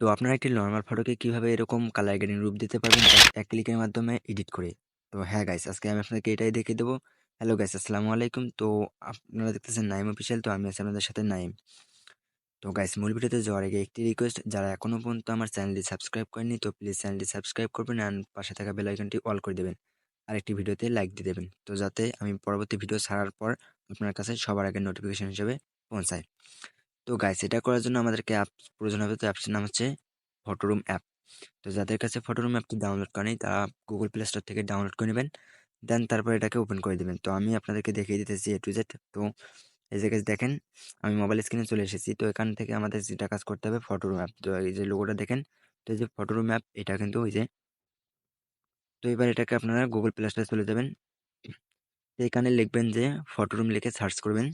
তো আপনারা একটি নর্মাল ফটোকে কীভাবে এরকম কালার গ্রেডিং রূপ দিতে পারবেন, এক ক্লিকের মাধ্যমে এডিট করে। তো হ্যাঁ গাইস আজকে আমি আপনাদেরকে এটাই দেখিয়ে দেবো। হ্যালো গাইস আসসালামু আলাইকুম। তো আপনারা দেখতেছেন নাইম অফিসিয়াল তো আমি আছি আপনাদের সাথে নাইম। তো গাইস মূল ভিডিওতে যাওয়ার আগে একটি রিকোয়েস্ট যারা এখনও পর্যন্ত আমার চ্যানেলটি সাবস্ক্রাইব করেননি, তো প্লিজ চ্যানেলটি সাবস্ক্রাইব করবেন অ্যান্ড পাশে থাকা বেল আইকনটি অল করে দেবেন। আর একটি ভিডিওতে লাইক দিয়ে দেবেন। তো যাতে আমি পরবর্তী ভিডিও ছাড়ার পর আপনার কাছে সবার আগে নোটিফিকেশন হিসেবে পৌঁছায়। তো গাইস এটা করার জন্য আমাদেরকে অ্যাপস প্রয়োজন হবে। তো অ্যাপসের নাম হচ্ছে ফটোরুম অ্যাপ তো যাদের কাছে ফটোরুম অ্যাপটি ডাউনলোড করেনি, তারা গুগল প্লে স্টোর থেকে ডাউনলোড করে নেবেন। দেন তারপর এটাকে ওপেন করে দেবেন। তো আমি আপনাদেরকে দেখিয়ে দিতেছি এ টু জেড তো এই যে দেখেন, আমি মোবাইল স্ক্রিনে চলে এসেছি। তো এখান থেকে আমাদের যেটা কাজ করতে হবে ফটোরুম অ্যাপ তো এই যে লোগোটা দেখেন, তো এই যে ফটোরুম অ্যাপ এটা কিন্তু ওই যে তো এবার এটাকে আপনারা গুগল প্লে স্টোরে চলে যাবেন। এখানে লিখবেন যে ফটোরুম লিখে সার্চ করবেন।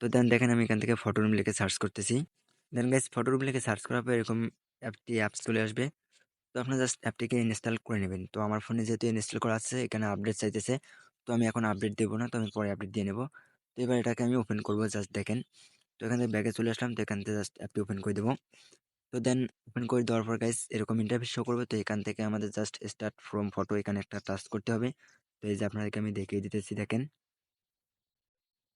তো দেন দেখেন আমি এখান থেকে ফটোরুম লিখে সার্চ করতেছি। দেন গাইজ ফটো রুম লিখে সার্চ করার পর এরকম অ্যাপটি অ্যাপস চলে আসবে। তো আপনার জাস্ট অ্যাপটিকে ইনস্টল করে নেবেন। তো আমার ফোনে যেহেতু ইনস্টল করা আছে, এখানে আপডেট চাইতেছে, তো আমি এখন আপডেট দেবো না, তো আমি পরে আপডেট দিয়ে নেব। তো এবার এটাকে আমি ওপেন করব জাস্ট দেখেন। তো এখান থেকে ব্যাগে চলে আসলাম, তো এখান থেকে জাস্ট অ্যাপটি ওপেন করে দেবো। তো দেন ওপেন করে দেওয়ার পর গাইজ এরকম ইন্টারফেস শো করবে। তো এখান থেকে আমাদের জাস্ট স্টার্ট ফ্রম ফটো এখানে একটা টাচ করতে হবে। তো এই যে আপনাদেরকে আমি দেখিয়ে দিতেছি, দেখেন।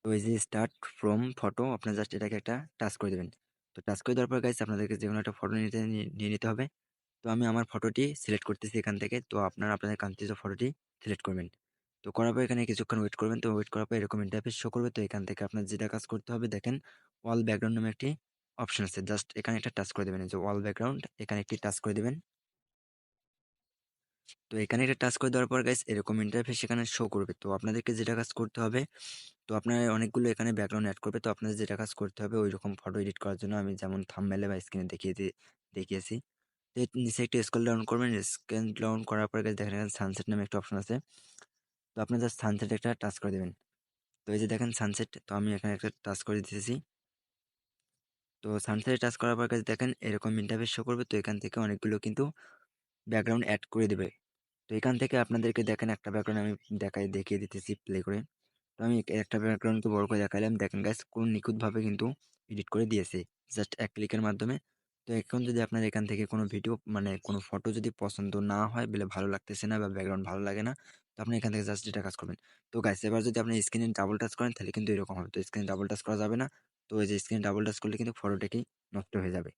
তো এই যে স্টার্ট ফ্রম ফটো আপনার জাস্ট এটাকে একটা টাচ করে দেবেন। তো টাচ করে দেওয়ার পর গাইজ আপনাদেরকে যে কোনো একটা ফটো নিতে নিয়ে নিতে হবে। তো আমি আমার ফটোটি সিলেক্ট করতেছি এখান থেকে। তো আপনারা, আপনাদের কাঙ্ক্ষিত ফটোটি সিলেক্ট করবেন। তো করার পর এখানে কিছুক্ষণ ওয়েট করবেন। তো ওয়েট করার পর এরকম ইন্টারফেস শো করবে। তো এখান থেকে আপনার যেটা কাজ করতে হবে, দেখেন ওয়াল ব্যাকগ্রাউন্ড নামে একটি অপশন আছে। জাস্ট এখানে একটা টাচ করে দেবেন। যে ওয়াল ব্যাকগ্রাউন্ড এখানে একটি টাচ করে দেবেন। তো এখানে একটা টাচ করে দেওয়ার পর গাইস এরকম ইন্টারফেস এখানে শো করবে। তো আপনাদেরকে যেটা কাজ করতে হবে, তো আপনার অনেকগুলো এখানে ব্যাকগ্রাউন্ড অ্যাড করবে, তো আপনাদের যেটা কাজ করতে হবে ওই রকম ফটো এডিট করার জন্য আমি যেমন থাম্বনেলে বা স্ক্রিনে দেখিয়ে দেখিয়েছি। তো নিচে একটু স্কেল ডাউন করবেন স্কেল ডাউন করার পরে দেখেন এখানে সানসেট নামে একটা অপশন আছে। তো জাস্ট সানসেট একটা টাচ করে দেবেন। তো এই যে দেখেন সানসেট তো আমি এখানে একটা টাচ করে দিতেছি। তো সানসেটে টাচ করার পর কাছে দেখেন এরকম ইন্টারফেস শো করবে, তো এখান থেকে অনেকগুলো কিন্তু ব্যাকগ্রাউন্ড অ্যাড করে দেবে। তো এখান থেকে আপনাদেরকে দেখেন একটা ব্যাকগ্রাউন্ড আমি দেখাই, দেখিয়ে দিতেছি প্লে করে। তো আমি একটা ব্যাকগ্রাউন্ডকে বড় করে দেখাইলাম। দেখেন গাইস কোন নিখুঁতভাবে কিন্তু এডিট করে দিয়েছে জাস্ট এক ক্লিকের মাধ্যমে। তো এখন যদি আপনার এখান থেকে কোনো ভিডিও মানে কোনো ফটো যদি পছন্দ না হয়, বলে ভালো লাগতেছে না বা ব্যাকগ্রাউন্ড ভালো লাগে না, তো আপনি এখান থেকে জাস্ট এটা কাজ করবেন। তো গাইস এবার যদি আপনি স্ক্রিনে ডাবল টাচ করেন, তাহলে কিন্তু এরকম হবে। তো স্ক্রিনে ডাবল টাচ করা যাবে না। তো এই যে স্ক্রিনে ডাবল টাচ করলে কিন্তু ফটোটাকেই নষ্ট হয়ে যাবে।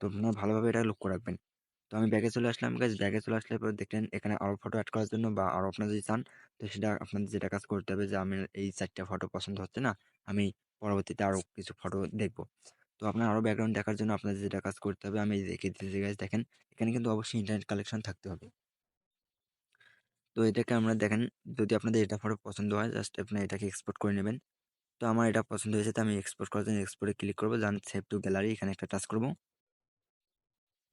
তো আপনারা ভালোভাবে এটা লক্ষ্য রাখবেন। তো আমি ব্যাগে চলে আসলাম গাইজ ব্যাগে চলে আসলে পর দেখলেন এখানে আরও ফটো অ্যাড করার জন্য বা আরও আপনারা যদি চান, তো সেটা আপনাদের যেটা কাজ করতে হবে যে আমি এই চারটা ফটো পছন্দ হচ্ছে না, আমি পরবর্তীতে আরও কিছু ফটো দেখব। তো আপনার আরও ব্যাকগ্রাউন্ড দেখার জন্য আপনাদের যেটা কাজ করতে হবে, আমি দেখিয়ে দিতে গাইজ দেখেন, এখানে কিন্তু অবশ্যই ইন্টারনেট কালেকশন থাকতে হবে। তো এটাকে আমরা দেখেন, যদি আপনাদের এটা ফটো পছন্দ হয় জাস্ট আপনি এটাকে এক্সপোর্ট করে নেবেন। তো আমার এটা পছন্দ হয়েছে, তো আমি এক্সপোর্ট করার জন্য এক্সপোর্টে ক্লিক করব জান সেভ টু গ্যালারি এখানে একটা টাচ করব।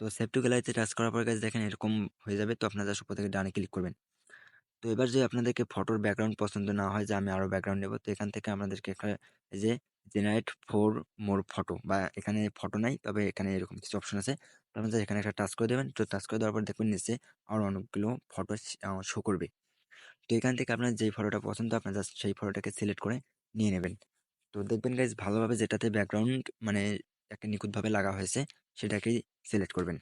তো সেভ টু গ্যালারিতে টাচ করার পর গাছ দেখেন এরকম হয়ে যাবে, তো আপনারা উপর থেকে ডানে ক্লিক করবেন। তো এবার যে আপনাদেরকে ফটোর ব্যাকগ্রাউন্ড পছন্দ না হয়, যে আমি আরও ব্যাকগ্রাউন্ড নেব, তো এখান থেকে আপনাদেরকে এই যে জেনারেট ফোর মোর ফটো বা এখানে ফটো নাই, তবে এখানে এরকম কিছু অপশন আছে। তো আপনাদের এখানে একটা টাচ করে দেবেন, তো টাচ করে দেওয়ার পর দেখবেন নিচে আরও অনেকগুলো ফটো শো করবে। তো এখান থেকে আপনার যেই ফটোটা পছন্দ, আপনার জাস্ট সেই ফটোটাকে সিলেক্ট করে নিয়ে নেবেন। তো দেখবেন গাইজ ভালোভাবে যেটাতে ব্যাকগ্রাউন্ড মানে একটা নিখুঁতভাবে লাগা হয়েছে সেটাকেই সিলেক্ট করবেন।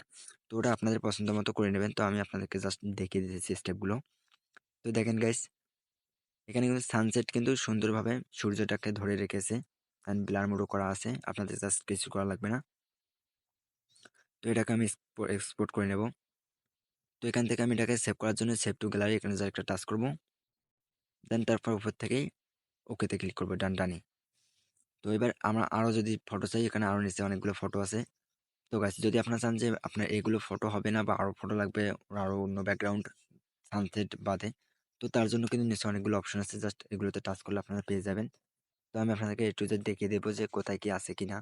তো ওটা আপনাদের পছন্দ মতো করে নেবেন। তো আমি আপনাদেরকে জাস্ট দেখিয়ে দিতেছি স্টেপগুলো তো দেখেন গাইস এখানে কিন্তু সানসেট কিন্তু সুন্দরভাবে সূর্যটাকে ধরে রেখেছে অ্যান্ড ব্লার মোডও করা আছে। আপনাদের জাস্ট কিছু করা লাগবে না। তো এটাকে আমি এক্সপোর্ট করে নেব। তো এখান থেকে আমি এটাকে সেভ করার জন্য সেভ টু গ্যালারি এখানে যা একটা টাচ করব। দেন তারপর উপর থেকেই ওকেতে ক্লিক করব ডান ডানি তো এবার আমরা আরও যদি ফটো চাই, এখানে আরও নিচে অনেকগুলো ফটো আছে। তো গাছ যদি আপনারা চান যে আপনার এগুলো ফটো হবে না বা আরও ফটো লাগবে আরও অন্য ব্যাকগ্রাউন্ড সানসেট বাদে, তো তার জন্য কিন্তু নিশ্চয় অনেকগুলো অপশন আছে। জাস্ট এগুলোতে টাচ করলে আপনারা পেয়ে যাবেন। তো আমি আপনাদেরকে একটু দেখিয়ে দেবো যে কোথায় কি আছে কি না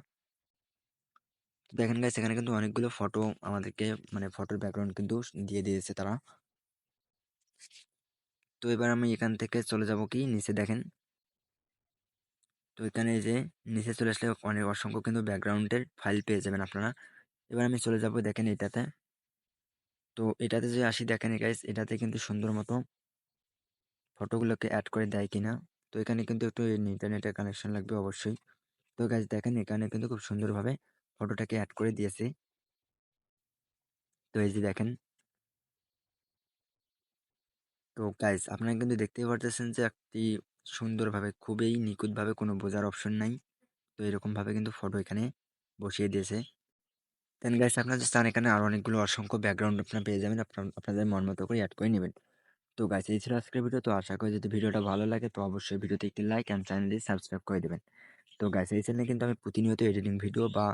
তো দেখেন গাছ এখানে কিন্তু অনেকগুলো ফটো আমাদেরকে মানে ফটোর ব্যাকগ্রাউন্ড কিন্তু দিয়ে দিয়েছে তারা। তো এবার আমি এখান থেকে চলে যাব কি? নিচে দেখেন। তো এখানে যে নিচে চলে আসলে অনেক অসংখ্য কিন্তু ব্যাকগ্রাউন্ডের ফাইল পেয়ে যাবেন আপনারা। এবার আমি চলে যাব দেখেন এটাতে। তো এটাতে যে আসি দেখেন গাইস এটাতে কিন্তু সুন্দর মতো ফটোগুলোকে অ্যাড করে দেয় কিনা। তো এখানে কিন্তু একটু ইন্টারনেটের কানেকশন লাগবে অবশ্যই। তো গাইজ দেখেন এখানে কিন্তু খুব সুন্দরভাবে ফটোটাকে অ্যাড করে দিয়েছে। তো এই যে দেখেন। তো গাইস আপনারা কিন্তু দেখতেই পারতেছেন যে একটি সুন্দরভাবে, খুবই নিখুঁতভাবে কোনো বোঝার অপশন নাই। তো এরকমভাবে কিন্তু ফটো এখানে বসিয়ে দিয়েছে। দেন গাইস আপনারা চান এখানে আরও অনেকগুলো অসংখ্য ব্যাকগ্রাউন্ড আপনারা পেয়ে যাবেন। আপনার- আপনাদের মন মতো করে অ্যাড করে নেবেন। তো গাইস এই ছিল আজকের ভিডিও তো আশা করি যদি ভিডিওটা ভালো লাগে, তো অবশ্যই ভিডিওতে একটি লাইক অ্যান্ড চ্যানেলটি সাবস্ক্রাইব করে দেবেন। তো গাইস এই চ্যানেলে কিন্তু আমি প্রতিনিয়ত এডিটিং ভিডিও বা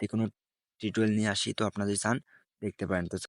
যে কোনো টিউটোরিয়াল নিয়ে আসি, তো আপনারা যদি চান দেখতে পারেন। তো